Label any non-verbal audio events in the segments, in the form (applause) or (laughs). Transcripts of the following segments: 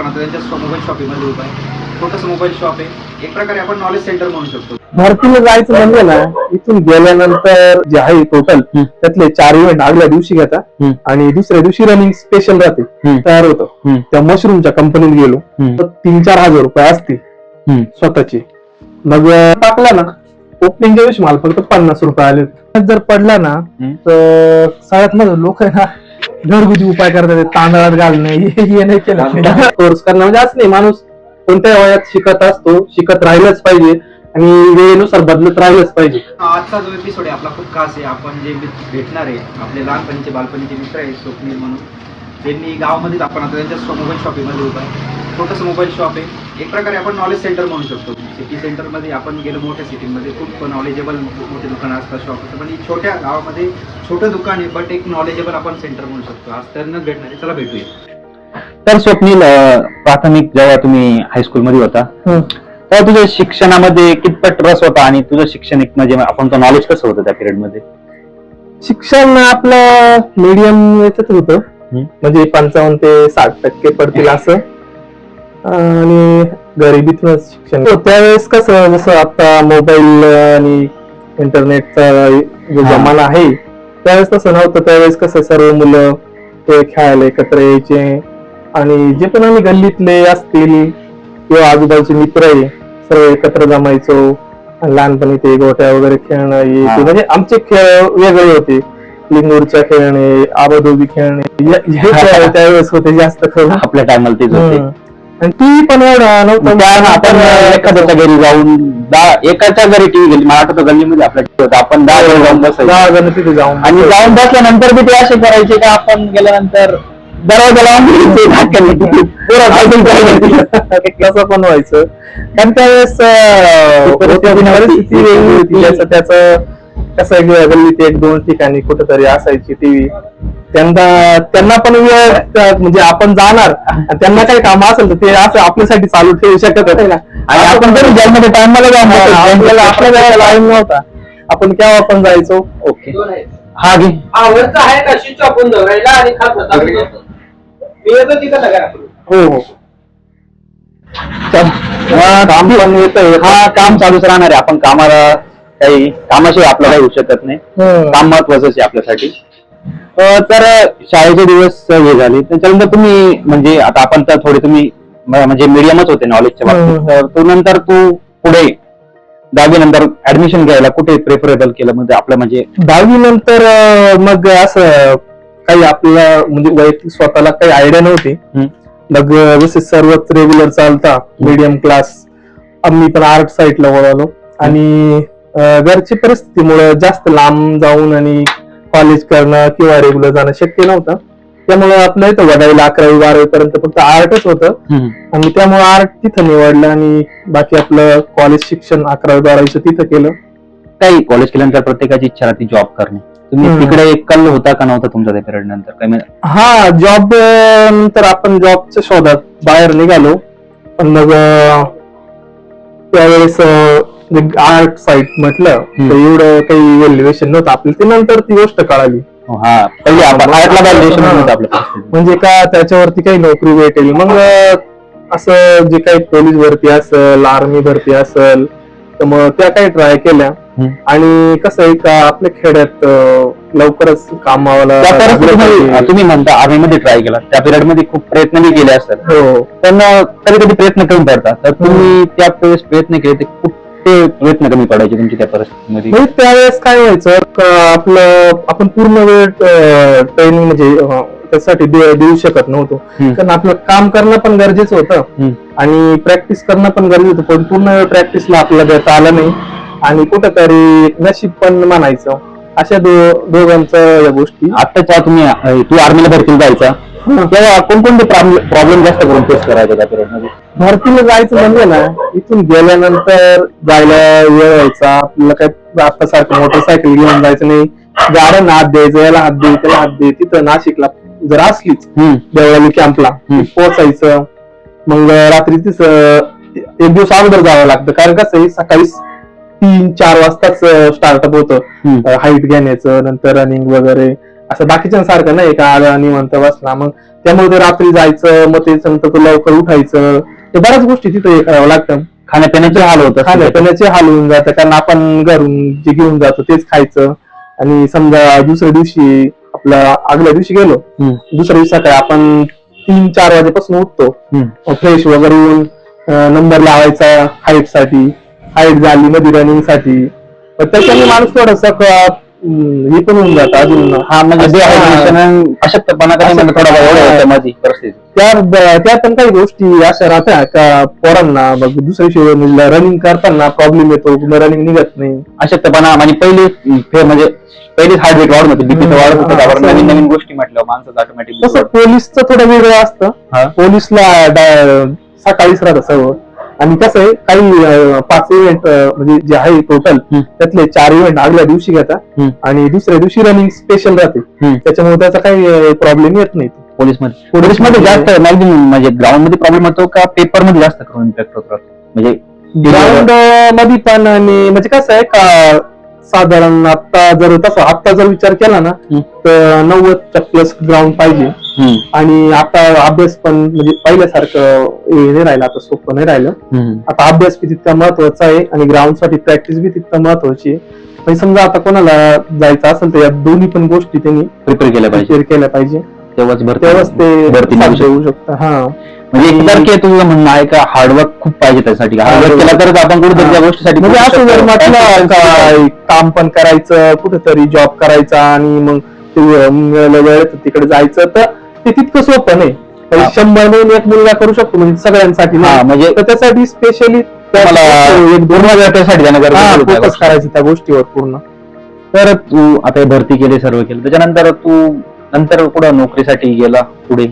आपण आता त्यांच्या मोबाईल शॉपिंगमध्ये उभा आहे छोटंसं मोबाईल शॉप आहे एक प्रकारे आपण नॉलेज सेंटर म्हणू शकतो भरतीला जायचं म्हणजे ना इथून गेल्यानंतर जे आहे टोटल. त्यातले चार इव्हेंट आदल्या दिवशी घेता. आणि दुसऱ्या दिवशी रनिंग स्पेशल राहते. तयार होतं. त्या मशरूमच्या कंपनीत गेलो. तर तीन चार हजार रुपये असतील. स्वतःचे मग टाकला ना ओपनिंगच्या दिवशी मला फक्त पन्नास रुपये आले जर पडला ना. तर सगळ्यात मध्ये लोक आहे ना घरगुती उपाय करतात तांदळात घालणे हे नाही केलं. कोर्स करणं म्हणजे असं नाही माणूस कोणत्या वयात शिकत असतो शिकत राहिलंच पाहिजे आणि वेळेनुसार बदलत राहिलंच पाहिजे. आजचा जो एपिसोड आहे आपला खूप खास आहे. आपण जे भेटणार आहे आपले लहानपणीचे बालपणीचे मित्र आहे स्वप्नील म्हणून. त्यांनी गावामध्येच आपण आता त्यांच्या मोबाईल शॉपिंगमध्ये उभा आहे. छोटंसं मोबाईल शॉप आहे. एक प्रकारे आपण नॉलेज सेंटर म्हणू शकतो. सिटी सेंटरमध्ये आपण गेलो मोठ्या सिटीमध्ये खूप नॉलेजेबल मोठे दुकानं असतात शॉप असतात. पण ही छोट्या गावामध्ये छोटं दुकान आहे बट एक नॉलेजेबल आपण सेंटर म्हणू शकतो. आज त्यांना भेटणार आहे चला भेटूया. तर स्वप्नील प्राथमिक जेव्हा तुम्ही हायस्कूलमध्ये होता तेव्हा तुझ्या शिक्षणामध्ये कितपत रस होता आणि तुझं शिक्षण एक म्हणजे आपण तो नॉलेज कसं होतं त्या पिरियडमध्ये? शिक्षण आपलं मीडियम याच्यात होतं. म्हणजे पंचावन्न ते साठ टक्के पडतील असं. आणि गरिबीतूनच शिक्षण हो, त्यावेळेस कसं जसं आता मोबाईल आणि इंटरनेटचा जो. जमाना आहे त्यावेळेस तसं नव्हतं. त्यावेळेस कसं सर्व मुलं ते खेळायला एकत्र यायचे. आणि जे पण आम्ही गल्लीतले असतील किंवा आजूबाजूचे मित्र आहे सर्व एकत्र जमायचो. लहानपणी ते गोट्या वगैरे खेळणं हे हा. ते म्हणजे आमचे खेळ वेगळे होते. लिंगूरच्या खेळणे आबाधोबी खेळणे हे (laughs) खेळ त्यावेळेस होते जास्त करून. आपल्या टायमाला तेच होते. आणि टीव्ही पण एवढा नव्हता. त्या आपण एखाद्याच्या घरी जाऊन दहा एकाच्या घरी टीव्ही गेली. मला आठवतं गल्लीमध्ये आपल्या TV होता. आपण दहा घरी जाऊन बसायचो. दहा जण तिथे जाऊन आणि जाऊन बसल्यानंतर बी ते असे करायचे का आपण गेल्यानंतर दरवाजा लावून. पोरं. कसं पण व्हायचं. कारण त्यावेळेस अं, परिस्थिती नव्हती. परिस्थिती वेगळी होती. ज्याचं त्याचं कसं आहे गल्लीत एक दोन ठिकाणी कुठेतरी असायची टीव्ही त्यांना त्यांना पण वेळ म्हणजे आपण जाणार आणि त्यांना काही काम असेल तर ते असं आपल्यासाठी चालू ठेवू शकत होते ना. आणि आपण तरी जन्मच्या टायमाला जाऊन हा. आपल्याला आपल्या वेळेला टाइम नव्हता. आपण केव्हा पण जायचो. ओके. हा घे. आवडता आहे का शिच्या आपण राहिला आणि खात होता मी येतो तिथं हो हो काम पण येतंय. हा काम चालूच राहणार आहे. आपण कामाला काही कामाशिवाय आपल्याला होऊ शकत नाही. हम्म. काम महत्वाचंच आहे आपल्यासाठी. अं, तर शाळेचे दिवस हे झाले. त्याच्यानंतर तुम्ही म्हणजे आता आपण तर थोडे तुम्ही म- म्हणजे मीडियमच होते नॉलेजच्या बाबतीत. हम्म. तर तू नंतर तू पुढे दहावी नंतर ऍडमिशन घ्यायला कुठे प्रेफरेबल केलं? म्हणजे आपलं म्हणजे दहावी नंतर मग असं काही आपल्याला म्हणजे वैयक्तिक स्वतःला काही आयडिया नव्हती. मग जसे सर्वच रेग्युलर चालता मीडियम क्लास आम्ही पण आर्ट साईडला वळालो. आणि घरची परिस्थितीमुळे जास्त लांब जाऊन आणि कॉलेज करणं किंवा रेग्युलर जाणं शक्य नव्हतं. त्यामुळे आपलं इथं वडाईला अकरावी बारावी पर्यंत फक्त आर्टच होतं. आणि त्यामुळे आर्ट तिथं निवडलं आणि बाकी आपलं कॉलेज शिक्षण अकरावी बारावीचं तिथं केलं. काही कॉलेज केल्यानंतर प्रत्येकाची इच्छा राहते जॉब करणे. तुम्ही. तिकडे एक कल होता का नव्हता तुमचा त्या पिरियड नंतर? काही म्हणजे- हा जॉब नंतर आपण जॉबच्या शोधात बाहेर निघालो. पण मग त्यावेळेस आर्ट साईट म्हटलं तर एवढं काही व्हॅल्युएशन नव्हतं आपल्याला ते नंतर ती गोष्ट कळाली. हो, पहिले आपण आर्टला व्हॅल्युएशन. नव्हतं आपल्या परिस्थितीत. म्हणजे का त्याच्यावरती काही नोकरी भेटेल. मग असं जे काही पोलीस भरती असेल आर्मी भरती असेल तर मग त्या काही ट्राय केल्या. आणि कसं आहे का आपल्या खेड्यात लवकरच कामावाला. तुम्ही म्हणता आर्मी मध्ये ट्राय केला. त्या पिरियडमध्ये खूप प्रयत्न बी केले असतात हो. पण कधी कधी प्रयत्न कमी पडतात तर तुम्ही त्या प्रयत्न केले ते खूप ते प्रयत्न कमी पडायचे तुमच्या त्या परिस्थितीमध्ये? म्हणजे त्यावेळेस काय व्हायचं का आपलं आपण पूर्ण वेळ ट्रेनिंग म्हणजे त्यासाठी देऊ शकत नव्हतो. कारण आपलं काम करणं पण गरजेचं होतं. आणि प्रॅक्टिस करणं पण गरजेचं होतं पण पूर्ण वेळ प्रॅक्टिसला आपल्याला देता आलं नाही. आणि कुठंतरी नशीब पण म्हणायचं. अशा दो- दोघांचं या गोष्टी. आताच्या तुम्ही तू आर्मीला भरतीला जायचा. तेव्हा कोणकोणते प्रॉब्लेम जास्त करून फेस करायचा त्या पिरियडमध्ये भरतीला जायचं म्हणजे ना इथून गेल्यानंतर जायला वेळ व्हायचा. आपल्याला काय आता सारखं मोटरसायकल घेऊन जायचं नाही. गाड्यांना हात द्यायचं याला हात दे त्याला हात दे. तिथं नाशिकला जर असलीच. देवळाली कॅम्पला. पोहोचायचं. मग रात्री तिथं एक दिवस अगोदर जावं लागतं. कारण कसं आहे सकाळी तीन चार वाजताच स्टार्टअप होतं. हाईट घेण्याचं नंतर रनिंग वगैरे. असं बाकीच्यांसारखं नाही का आला निवांत बसला. मग त्यामुळे ते रात्री जायचं मग ते तो लवकर उठायचं. ते बऱ्याच गोष्टी तिथे हे करावं लागतं. खाण्यापिण्याचे हाल होत खाण्यापिण्याचे हाल होऊन जातं. कारण आपण घरून जे घेऊन जातो तेच खायचं. आणि समजा दुसऱ्या दिवशी आपला आगल्या दिवशी गेलो दुसऱ्या दिवशी सकाळी आपण तीन चार वाजेपासून उठतो. फ्रेश वगैरे होऊन नंबर लावायचा हाईटसाठी हाईट झाली मध्ये रनिंगसाठी. त्याच्याने माणूस थोडस हे पण होऊन जातं अजून. हा म्हणजे अशक्तपणा म्हणजे थोडा एवढं होतं माझी परिस्थिती त्या त्या पण काही गोष्टी अशा राहत्या का पोरांना मग दुसऱ्या दिवशी रनिंग करताना प्रॉब्लेम येतो रनिंग निघत नाही. अशक्तपणा म्हणजे पहिली फे- म्हणजे पहिलीच हार्टबीट वाढून होती बीपी. वाढत होतं नवीन नवीन गोष्टी म्हटलं माणसाचं तसं ऑटोमॅटिक पोलीसचं थोडं वेगळं. असतं. पोलीसला सकाळीच राहतं सर्व. आणि कसं आहे काही पाच इव्हेंट म्हणजे जे आहे टोटल. त्यातले चार इव्हेंट आगल्या दिवशी घेतात. आणि दुसऱ्या दिवशी रनिंग स्पेशल राहते. त्याच्यामुळे त्याचा काही प्रॉब्लेम येत नाही पोलीसमध्ये पोलीसमध्ये जास्त मॅक्झिमम म्हणजे ग्राउंडमध्ये प्रॉब्लेम होतो का पेपरमध्ये जास्त करून इम्पॅक्ट होत म्हणजे ग्राउंडमध्ये पण आणि म्हणजे कसं आहे का साधारण आता जर तसं आता जर विचार केला ना. तर नव्वदच्या प्लस ग्राउंड पाहिजे. आणि आता अभ्यास पण म्हणजे पहिल्यासारखं हे नाही राहिलं आता सोपं नाही राहिलं. आता अभ्यास बी तितका महत्त्वाचा आहे आणि ग्राउंडसाठी प्रॅक्टिस बी तितका महत्वाची आहे. म्हणजे समजा आता कोणाला जायचं असेल तर या दोन्ही पण गोष्टी त्यांनी प्रिपेअर केलं पाहिजे. केल्या पाहिजे. तेव्हाच भरती तेव्हाच ते शकतं. हा. म्हणजे एकसारखे तुझं म्हणणं आहे का हार्डवर्क खूप पाहिजे त्यासाठी? हार्डवर्क केला तरच आपण कुठेतरी त्या गोष्टीसाठी म्हणजे असं जर. म्हटलं का काम पण करायचं कुठेतरी जॉब करायचा आणि मग वेळ तिकडे जायचं तर ते तितकं सोपं नाही. हा. शंभर मिळून एक मुलगा करू शकतो म्हणजे सगळ्यांसाठी. म्हणजे त्यासाठी स्पेशली एक दोन त्यासाठी जाणं गरजेचं आहे त्या फोकस. करायचं त्या गोष्टीवर पूर्ण. तर तू आता भरती केली सर्व केलं. त्याच्यानंतर तू नंतर पुढे नोकरीसाठी गेला पुढे?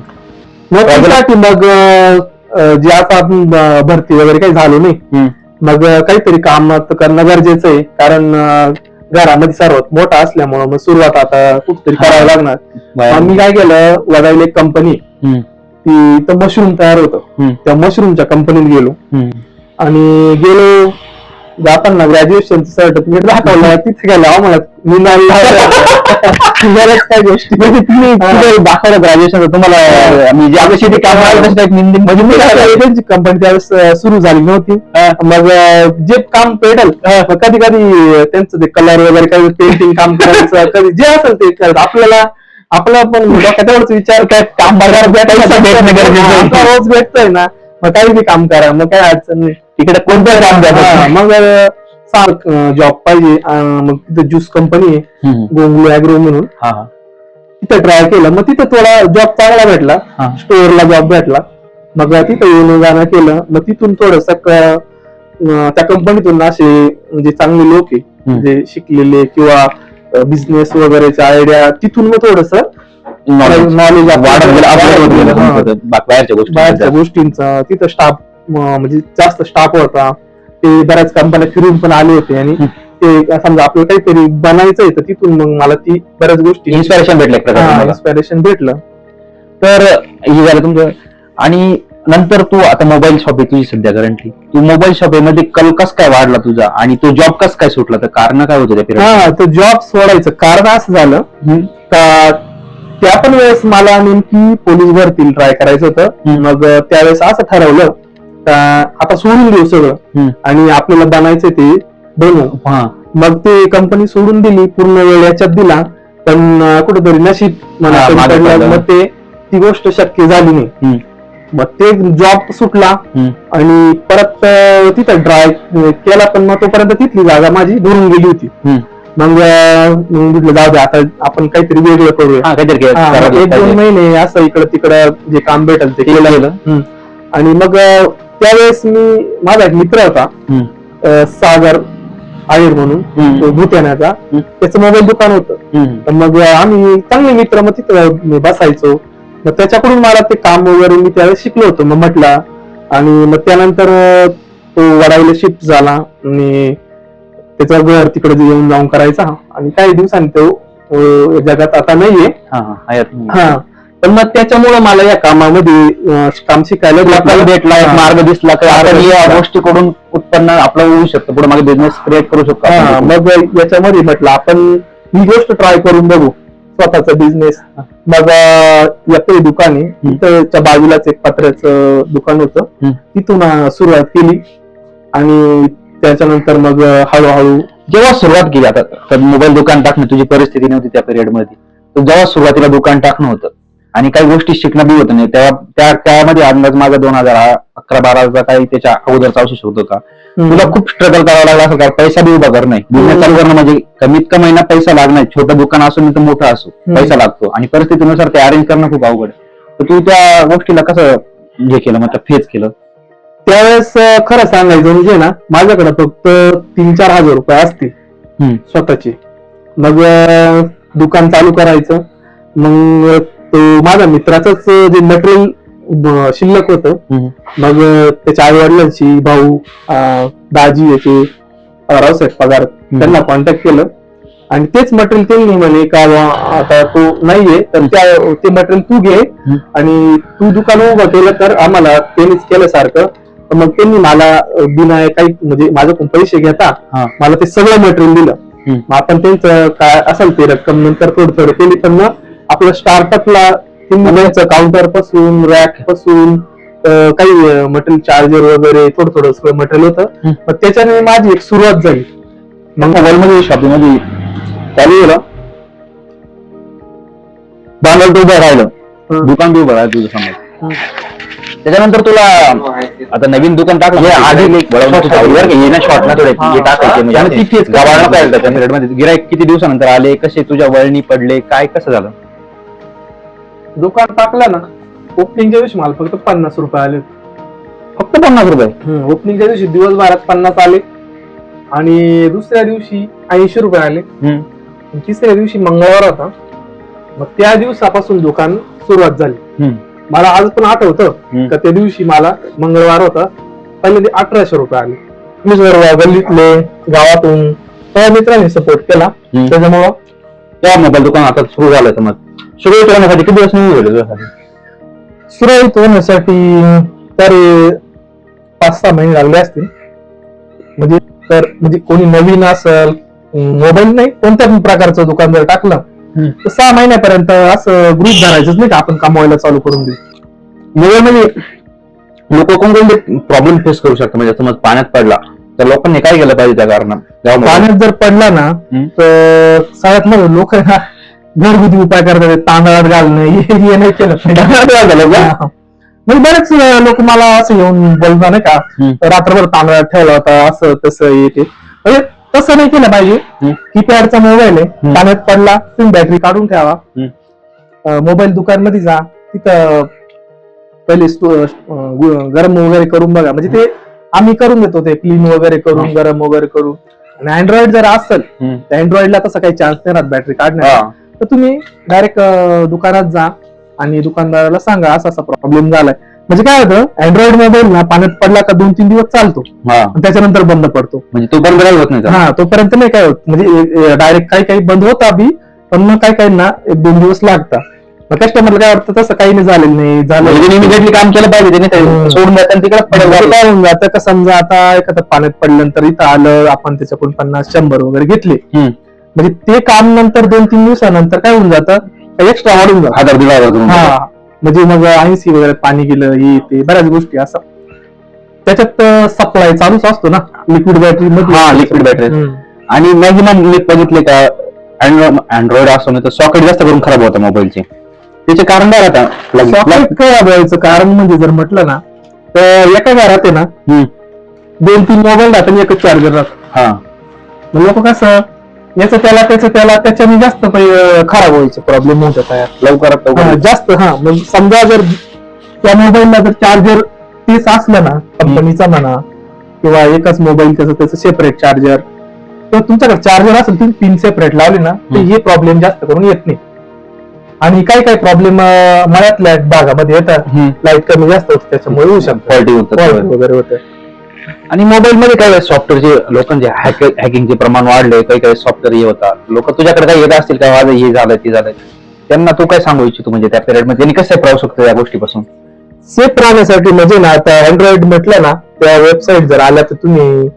मग अं, जे आता आपण अं, भरती वगैरे काही झालो नाही हम्म. मग काहीतरी काम करणं गरजेचं आहे. कारण अं, घरामध्ये सर्वात मोठा असल्यामुळं मग सुरुवात आता कुठतरी करावं लागणार. मग मी काय केलं? वडाईला एक कंपनी हम्म, ती इथं मशरूम तयार होतं. हम्म, त्या मशरूमच्या कंपनीत गेलो. हम्म. आणि गेलो जाताना ग्रॅज्युएशन सर्टिफिकेट दाखवलं तिथे गेलो आम्हाला मी नाही बऱ्याच काही गोष्टी. म्हणजे तुम्ही दाखवलं ग्रॅज्युएशन तुम्हाला मी जे आपल्या शेती काम निंदन म्हणजे मी काय त्यांची कंपनी त्यावेळेस सुरू झाली नव्हती. मग जे काम पेटल कधी कधी त्यांचं ते कलर वगैरे काही पेंटिंग काम करायचं कधी जे असेल ते करायचं. आपल्याला आपला पण डोक्यात विचार काय काम. आपला रोज भेटतोय ना. मग काही बी काम करा मग काय अडचण नाही. तिकडे कोणतं काम हा, द्या मग सारख जॉब पाहिजे अं, मग तिथे ज्यूस कंपनी आहे गोंगलू अॅग्रो म्हणून. हा तिथे ट्राय केलं मग तिथे थोडा जॉब चांगला भेटला. हा. स्टोअरला जॉब भेटला. मग तिथे येणं जाणं केलं मग तिथून थोडस त्या कंपनीतून असे म्हणजे चांगले लोक आहे. म्हणजे शिकलेले किंवा बिझनेस वगैरेच्या आयडिया तिथून मग थोडस नॉलेज वाढत गेलं upgrade होत गेलं. तुमचं बा- बाहेरच्या गोष्टी बाहेरच्या गोष्टींचा. तिथं स्टाफ म्हणजे जास्त स्टाफ होता. ते बऱ्याच कंपन्या फिरून पण आले होते. आणि ते समजा आपल्याला काहीतरी बनायचंय तर तिथून मग मला ती बऱ्याच गोष्टी इन्स्पिरेशन भेटलं एक प्रकारे इन्स्पिरेशन भेटलं. तर हे झालं तुमचं. आणि नंतर तू आता मोबाईल शॉप आहे तुझी सध्या करंटली तू मोबाईल शॉपमध्ये कल कस काय वाढला तुझा? आणि तो जॉब कस काय सुटला? तर कारण काय होतं त्या हा जॉब सोडायचं. कारण असं झालं का त्या पण वेळेस मला नेमकी पोलीस भरतील ट्राय करायचं होतं. मग त्यावेळेस असं ठरवलं का आता सोडून देऊ सगळं. आणि आपल्याला बनायचं ते बनवू. मग ते कंपनी सोडून दिली पूर्ण वेळ याच्यात दिला. पण कुठेतरी नशीब मला मागे ते ती गोष्ट शक्य झाली नाही. मग ते जॉब सुटला. आणि परत तिथं ड्राय केला. पण मग तोपर्यंत तिथली जागा माझी भरून गेली होती. मग म्हटलं जाऊ दे आता आपण काहीतरी वेगळं करूया हा काहीतरी हा, मग एक दोन. महिने असं इकडं तिकडं जे काम भेटल ते केलं गेलं हम्म. आणि मग अं, त्यावेळेस मी माझा एक मित्र होता हम्म. अं, सागर आयर म्हणून हम्म. तो भूत्यानाचा हम्म. त्याचं मोबाईल दुकान होतं हम्म. तर मग आम्ही चांगले मित्र मग तिथं बसायचो मग त्याच्याकडून मला ते काम वगैरे मी त्यावेळेस शिकलो होतो मग म्हटला आणि मग त्यानंतर अं, तो वडाईला शिफ्ट झाला आणि त्याचा घर तिकडे येऊन जाऊन करायचा आणि काही दिवसांनी तो जगात आता नाहीये. हा पण मग त्याच्यामुळे मला या कामामध्ये काम शिकायला भेटलं. मार्ग दिसला या. गोष्टीकडून उत्पन्न आपलं होऊ शकतं. पुढे मागे बिझनेस क्रिएट करू शकतो. मग याच्यामध्ये म्हटलं आपण ही गोष्ट ट्राय करून बघू. स्वतःचा बिझनेस मग एकही दुकान आहे तिथच्या बाजूलाच एक पत्र्याचं दुकान होतं. तिथून सुरुवात केली. आणि त्याच्यानंतर मग हळूहळू जेव्हा सुरुवात केली आता तर मोबाईल दुकान टाकणं तुझी परिस्थिती नव्हती त्या पिरियडमध्ये तर जेव्हा सुरुवातीला दुकान टाकणं होतं आणि काही गोष्टी शिकणं बी होतं नाही तेव्हा त्या त्यामध्ये अंदाज माझा दोन हजार अकरा बाराचा काही त्याच्या अगोदरचा असू शकतो का तुला खूप स्ट्रगल करावं लागला असेल कारण पैसा बी उभा करणं बिझनेस चालू करणं म्हणजे कमीत कमी महिना पैसा लागणार छोटं दुकान असो नाही तर मोठं असो पैसा लागतो. आणि परिस्थितीनुसार ते अरेंज करणं खूप अवघड. तर तू त्या गोष्टीला कसं हे केलं मतलब फेस केलं? त्यावेळेस खरं सांगायचं म्हणजे ना माझ्याकडे फक्त तीन चार हजार रुपये असतील. स्वतःचे. मग दुकान चालू करायचं. मग तो माझ्या मित्राचंच जे मटेरियल शिल्लक होतं. मग त्याच्या आई वडिलांची भाऊ दाजी याचे रावसाहेब पगार. त्यांना कॉन्टॅक्ट केलं. आणि तेच मटेरियल त्यांनी म्हणे का आता तो नाहीये तर त्या ते मटेरियल तू घे. आणि तू दुकान उभं केलं तर आम्हाला त्यांनीच केल्यासारखं तर मग त्यांनी मला बिना काही म्हणजे माझ्याकडून पैसे घेता. मला ते सगळं मटेरियल दिलं. मग आपण त्यांचं काय असेल ते रक्कम नंतर थोडं थोडं केली पण मग आपलं स्टार्टअपला काउंटरपासून रॅकपासून काही मटेरियल चार्जर वगैरे थोडं थोडं सगळं मटेरियल होतं. मग त्याच्याने माझी एक सुरुवात झाली मग मोबाईल मध्ये शॉपिंगमध्ये चालू केलं भांडवल उभं राहिलं. दुकान उभं राहिलं तुझं समोर त्याच्यानंतर तुला आता नवीन दुकान टाकलं आधी शॉर्ट ना थोडे हे टाकायचे म्हणजे आणि गावाला मध्ये गिराईक किती दिवसानंतर आले कसे तुझ्या वळणी पडले काय कसं झालं? दुकान टाकलं ना ओपनिंगच्या दिवशी मला फक्त पन्नास रुपये आले. फक्त पन्नास रुपये? ओपनिंगच्या दिवशी दिवसभरात पन्नास आले. आणि दुसऱ्या दिवशी ऐंशी रुपये आले. हम्म. तिसऱ्या दिवशी मंगळवार होता. मग त्या दिवसापासून दुकान सुरुवात झाली. हम्म. मला आज पण आठवतं. का त्या दिवशी मला मंगळवार होता पहिले ते अठराशे रुपये आले मी सर्व गल्लीतले गावातून सर्व मित्रांनी सपोर्ट केला. त्याच्यामुळं तेव्हा मोबाईल दुकान आता सुरू झालं समज सुरू करण्यासाठी किती दिवस गेले तुझ्यासाठी सुरळीत होण्यासाठी तरी पाच सहा महिने लागले असतील म्हणजे तर म्हणजे कोणी नवीन असल मोबाईल नाही कोणत्या प्रकारचं दुकान जर टाकलं. तर सहा महिन्यापर्यंत असं ग्रुप धरायचंच नाही का? आपण कमवायला चालू करून देऊ. मध्ये लोक कोणकोणते प्रॉब्लेम फेस करू शकतात? म्हणजे समज पाण्यात पडला तर लोकांनी काय केलं पाहिजे त्या कारणात mobile- पाण्यात जर पडला ना. तर सगळ्यात मध्ये लोक ना घरगुती उपाय करतात. तांदळात घालणं हे नाही केलं. म्हणजे बरेच लोक मला असं येऊन बोलतात नाही का. रात्रभर तांदळात ठेवला होता असं तसं हे ते म्हणजे तसं नाही केलं पाहिजे. कीपॅडचा मोबाईल आहे. पाण्यात पडला तुम्ही बॅटरी काढून ठेवा. मोबाईल दुकानमध्ये जा. तिथं पहिले गरम वगैरे करून बघा. म्हणजे ते आम्ही करून देतो ते क्लीन वगैरे करून गरम वगैरे करून. आणि अँड्रॉइड जर असेल. तर अँड्रॉइडला तसा काही चान्स नाही राहत बॅटरी काढण्याचा. तर तुम्ही डायरेक्ट दुकानात जा आणि दुकानदाराला सांगा असा असा प्रॉब्लेम झालाय. म्हणजे काय होतं? अँड्रॉइड मोबाईल ना पाण्यात पडला का दोन तीन दिवस चालतो. हा. त्याच्यानंतर बंद पडतो. म्हणजे तो बंद होत नाही. हा तोपर्यंत नाही काय होत. म्हणजे डायरेक्ट काही काही बंद होता बी पण मग काही काही ना एक दोन दिवस लागतात. मग कस्टमरला काय वाटतं? तसं काही नाही झालेलं नाही झालं म्हणजे त्यांनी immediately काम केलं पाहिजे त्याने ते हम्म. सोडून तिकडे म्हणजे काय होऊन जातं? का समजा आता एखादं पाण्यात पडल्यानंतर इथं आलं आपण त्याच्याकडून पन्नास शंभर वगैरे घेतले. म्हणजे ते काम नंतर दोन तीन दिवसानंतर काय होऊन जातं? एक्स्ट्रा वाढून जातं? हजार तुम्ही. हा. म्हणजे मग ऐंशी वगैरे पाणी गेलं हे ते बऱ्याच गोष्टी असं. त्याच्यात सप्लाय चालूच असतो ना लिक्विड बॅटरी हा, liquid battery. आणि मॅक्झिमम मी बघितले का अँड्रॉइड असो नाही तर सॉकेट जास्त करून खराब होतं मोबाईलचे त्याचे कारण काय राहतं सॉकेट काय वाजवायचं कारण म्हणजे जर म्हटलं ना तर एका घरात आहे ना हम्म. दोन तीन मोबाईल राहतात एकच चार्जर राहत हा. मग लोक कसं याचं त्याला त्याचं त्याला त्याच्याने जास्त खराब व्हायचे प्रॉब्लेम होतात तयार लवकरात लवकर. जास्त हा म्हणजे समजा जर त्या मोबाईलला जर चार्जर तेच असलं ना कंपनीचा म्हणा किंवा एकच मोबाईल त्याचं त्याचं सेपरेट चार्जर किंवा तुमच्याकडे चार्जर असेल तुम्ही पिन सेपरेट लावले ना तर हे प्रॉब्लेम जास्त करून येत नाही. आणि काही काही प्रॉब्लेम मळ्यातल्या भागामध्ये येतात. लाइट कमी जास्त होते त्याच्यामुळे होऊ शकतं. Faulty होतात. Fault वगैरे होतं. आणि मोबाईल मध्ये काय सॉफ्टवेअरचे लोकांचे हॅकिंगचे प्रमाण वाढले काही काही सॉफ्टवेअर हे होतात. लोक तुझ्याकडे काही येत असतील का माझं हे झालंय ते झालंय. त्यांना तू काय सांगू इच्छितो म्हणजे त्या पिरियडमध्ये? त्यांनी कसं राहू शकतो या गोष्टीपासून? सेफ राहण्यासाठी म्हणजे ना आता अँड्रॉइड म्हटलं ना त्या वेबसाईट जर आल्या तर तुम्ही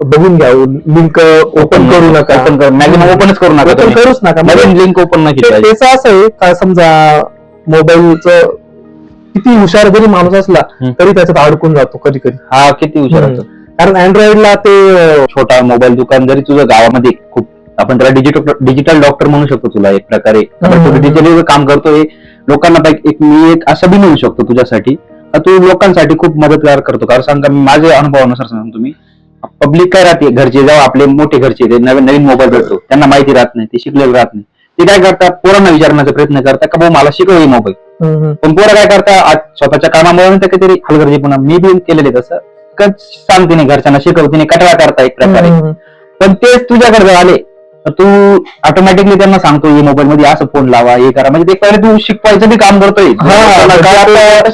बघून घ्या. लिंक ओपन करू नका. ओपन कर. मॅक्झिमम ओपनच करू नका. करूच नका. लिंक ओपन नाही. त्याचं असं आहे का समजा मोबाईलचं किती हुशार जरी माणूस असला. तरी त्याच्यात अडकून जातो कधी कधी. हा किती हुशार असतो. कारण अँड्रॉइडला ते छोटा मोबाईल दुकान जरी तुझं गावामध्ये खूप आपण त्याला डिजिटल डिजिटल डॉक्टर म्हणू शकतो तुला एक प्रकारे. डिजिटली काम करतोय लोकांना पाहिजे एक मी एक असं बी म्हणू शकतो तुझ्यासाठी. तू लोकांसाठी खूप मदतगार करतो. कारण सांगा मी माझ्या अनुभवानुसार सांगतो तुम्ही पब्लिक काय राहते घरचे जेव्हा आपले मोठे घरचे ते नवीन नवीन मोबाईल भेटतो. त्यांना माहिती राहत नाही ते शिकलेलं राहत नाही. ते काय करतात? पोरांना विचारण्याचा प्रयत्न करतात का भाऊ मला शिकव मोबाईल हम्म. पण पोरं काय करता आज स्वतःच्या कामामुळे ते काहीतरी हलगर्जीपणा मी बी केलेले तसं. क- सांगते नाही घरच्यांना शिकवते नाही कटळा करता एक प्रकारे. हम्म. पण तेच तुझ्याकडे जर आले तर तू ऑटोमॅटिकली त्यांना सांगतो हे मोबाईल मध्ये असं फोन लावा हे करा. म्हणजे ते पहिले तू शिकवायचं बी काम करतोय.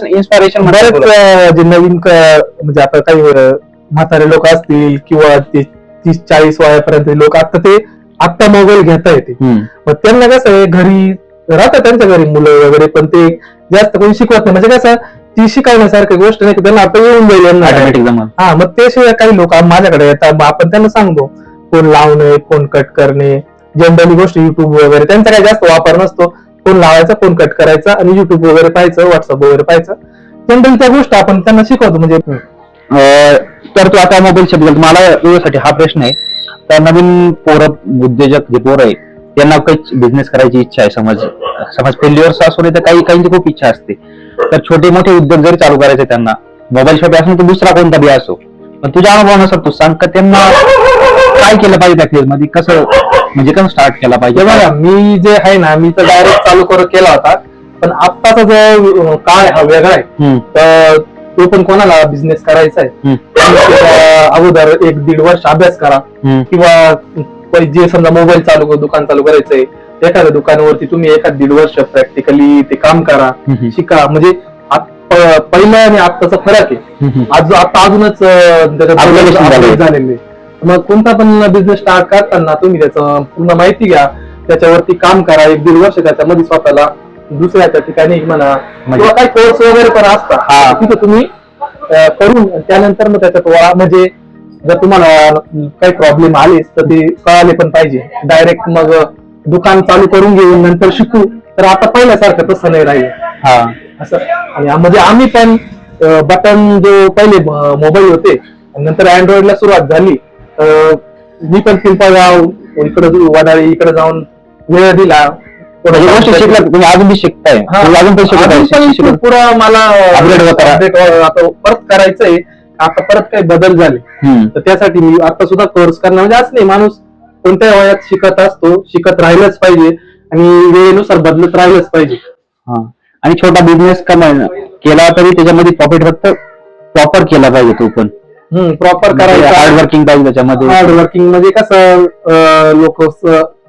इन्स्पिरेशन बरेच अं, जे नवीन क- म्हणजे आता काही अं, म्हातारे लोक असतील किंवा ते तीस चाळीस वयापर्यंत लोक आता ते आता मोबाईल घेता येते. मग त्यांना कसं आहे घरी राहतात त्यांच्या घरी मुलं वगैरे पण ते जास्त कोणी शिकवत नाही. म्हणजे कसं ती शिकवण्यासारखी गोष्ट नाही की त्यांना आता येऊन जाईल हा मग ते शिवाय काही लोक माझ्याकडे येतात. मग आपण त्यांना सांगतो फोन लावणे फोन कट करणे जनरली गोष्ट युट्यूब वगैरे त्यांचा काही जास्त वापर नसतो. फोन लावायचा फोन कट करायचा आणि युट्यूब वगैरे पाहायचं व्हॉट्सअप वगैरे पाहायचं. जनरली त्या गोष्ट आपण त्यांना शिकवतो. म्हणजे तर तू आता मोबाईल शब्द मला यासाठी हा प्रश्न आहे. तर नवीन पोरं उद्योजक जे पोरं आहे त्यांना काही बिझनेस करायची इच्छा आहे समज. समज फेल्युअर्स असू नये तर काही काहींची खूप इच्छा असते. तर छोटे मोठे उद्योग जरी चालू करायचे त्यांना मोबाईल शॉप असो तर दुसरा कोणता बी असो पण तुझ्या अनुभवानुसार तू सांग का त्यांना काय केलं पाहिजे त्या field मध्ये? कसं म्हणजे कसं स्टार्ट केला पाहिजे? बघा मी जे आहे ना मी तर डायरेक्ट चालू कर केला होता. पण आत्ताचा जो काळ हा वेगळा आहे. तर तो पण कोणाला बिझनेस करायचा आहे? अगोदर एक दीड वर्ष अभ्यास करा. किंवा जे समजा मोबाईल चालू दुकान चालू करायचंय एखाद्या दुकानावरती तुम्ही एखाद दीड वर्ष प्रॅक्टिकली ते काम करा शिका. म्हणजे पहिलं आणि आत्ताचा फरक आहे. आज आता अजूनच झालेलं मग कोणता पण बिझनेस स्टार्ट करताना तुम्ही त्याचं पूर्ण माहिती घ्या. त्याच्यावरती काम करा. एक दीड वर्ष त्याच्यामध्ये स्वतःला दुसऱ्या त्या ठिकाणी म्हणा म्हणजे- किंवा काही कोर्स वगैरे पण हा. असतात तिथं तुम्ही करून त्यानंतर मग त्याच्यात वळा म्हणजे जर तुम्हाला काही प्रॉब्लेम आलेच तर ते कळाले पण पाहिजे. डायरेक्ट मग दुकान चालू करून घेऊन नंतर शिकू. तर आता पहिल्यासारखं तसं नाही राहील. हा. असं. आणि म्हणजे आम्ही पण बटन जो पहिले मोबाईल होते नंतर अँड्रॉइडला सुरुवात झाली. तर मी पण पिंपळगाव इकडे वडाळी इकडे जाऊन वेळ दिला. म्हणजे गोष्टी शिकला तुम्ही अजून बी शिकताय. हा. तुम्ही अजून पण शिकत अजून पण आहे. इथून पुढं मला Upgrade होत राहा. update व- आता परत करायचंय. आता परत काही बदल झाले. हम्म. तर त्यासाठी मी आता सुद्धा कोर्स करणार. म्हणजे असं नाही माणूस कोणत्या वयात शिकत असतो शिकत राहिलंच पाहिजे आणि वेळेनुसार बदलत राहिलंच पाहिजे. हा. आणि छोटा बिझनेस केला तरी त्याच्यामध्ये प्रॉफिट फक्त प्रॉपर केला पाहिजे तो पण. प्रॉपर करायचा. हार्ड वर्किंग पाहिजे त्याच्यामध्ये. हार्ड वर्किंग म्हणजे कसं लोक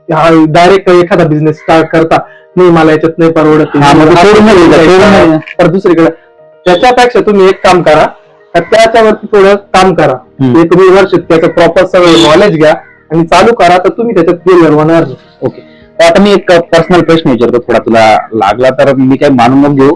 डायरेक्ट एखादा बिझनेस स्टार्ट करता नाही मला याच्यात नाही परवडत मग ते. तर दुसरीकडे त्याच्यापेक्षा तुम्ही एक काम करा तर त्याच्यावरती थोडं काम करा हम्म. एक दोन वर्ष त्याचं प्रॉपर सगळं नॉलेज घ्या आणि चालू करा तर तुम्ही त्याच्यात फेलियर होणार. ओके तर आता मी एक पर्सनल प्रश्न विचारतो थोडा तुला लागला तर मी काही मानून नको घेऊ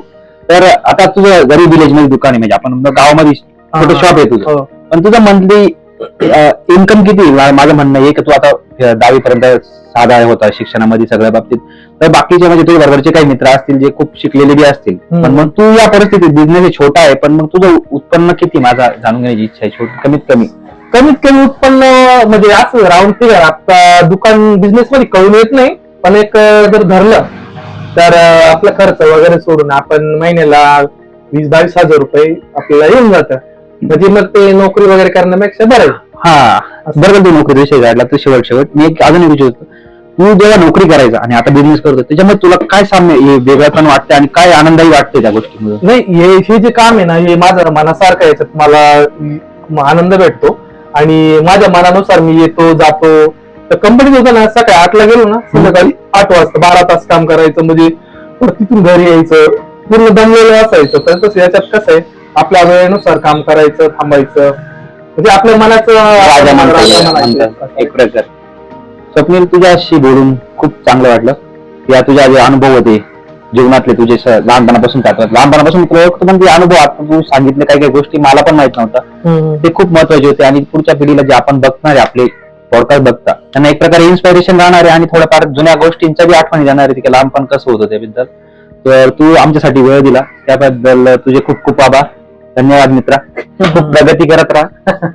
तर आता तुझं गरीब विलेजमध्ये दुकान आहे म्हणजे आपण गावामध्ये छोटं. शॉप आहे तुझं हो. पण तुझं मंथली इन्कम किती? माझं म्हणणं आहे की तू आता दहावी पर्यंत साधा होता शिक्षणामध्ये सगळ्या बाबतीत. तर बाकीचे म्हणजे तुझ्या बरोबरचे काही मित्र असतील जे खूप शिकलेले बी असतील. पण मग तू या परिस्थितीत बिझनेस छोटा आहे पण मग तुझं उत्पन्न किती माझा जाणून घेण्याची इच्छा आहे. छोट कमीत कमी. कमीत कमी उत्पन्न म्हणजे असं राऊंड फिगर आता दुकान बिझनेस मध्ये कळून येत नाही पण एक जर धरलं तर आपला खर्च वगैरे सोडून आपण महिन्याला वीस बावीस हजार रुपये आपल्याला येऊन जातं. म्हणजे मग ते नोकरी वगैरे करण्यापेक्षा बरं आहे. हा. बरोबर तू नोकरी विषय काढला तू शेवट शेवट. मी एक अजून एक विचारतो. तू जेव्हा नोकरी करायचा आणि आता बिझनेस करतो त्याच्यामध्ये तुला काय साम्य हे वेगळंपण वाटतं आणि काय आनंदही वाटते त्या गोष्टीमुळे? नाही हे हे जे काम आहे ना हे माझं मनासारखं आहे. याच्यात मला आनंद भेटतो. आणि माझ्या मनानुसार मी येतो जातो. तर कंपनीत होतं ना सकाळी आठला गेलो ना संध्याकाळी आठ वाजता बारा तास काम करायचं. म्हणजे परत तिथून घरी यायचं पूर्ण दमलेलं असायचं. तर तसं याच्यात कसं आहे आपल्या वेळेनुसार काम करायचं थांबायचं. म्हणजे आपल्या मनाचं राजा. एक प्रकार स्वप्नील तुझ्याशी बोलून खूप चांगलं वाटलं. या तुझ्या जे अनुभव होते जीवनातले तुझे स- लहानपणापासून काय लहानपणापासून तुला ओळखतो पण ते अनुभव आता तू सांगितले काही काही गोष्टी मला पण माहीत नव्हता. हम्म. ते खूप महत्त्वाचे होते आणि पुढच्या पिढीला जे आपण बघणार आहे आपले पॉडकास्ट बघता त्यांना एक प्रकारे इन्स्पिरेशन राहणार आहे आणि थोड्याफार जुन्या गोष्टींच्या बी आठवणी जाणार आहे की लहानपण कसं होतं त्याबद्दल तर तू आमच्यासाठी वेळ दिला. त्याबद्दल तुझे खूप खूप आभार. धन्यवाद मित्रा. खूप प्रगती करत राहा.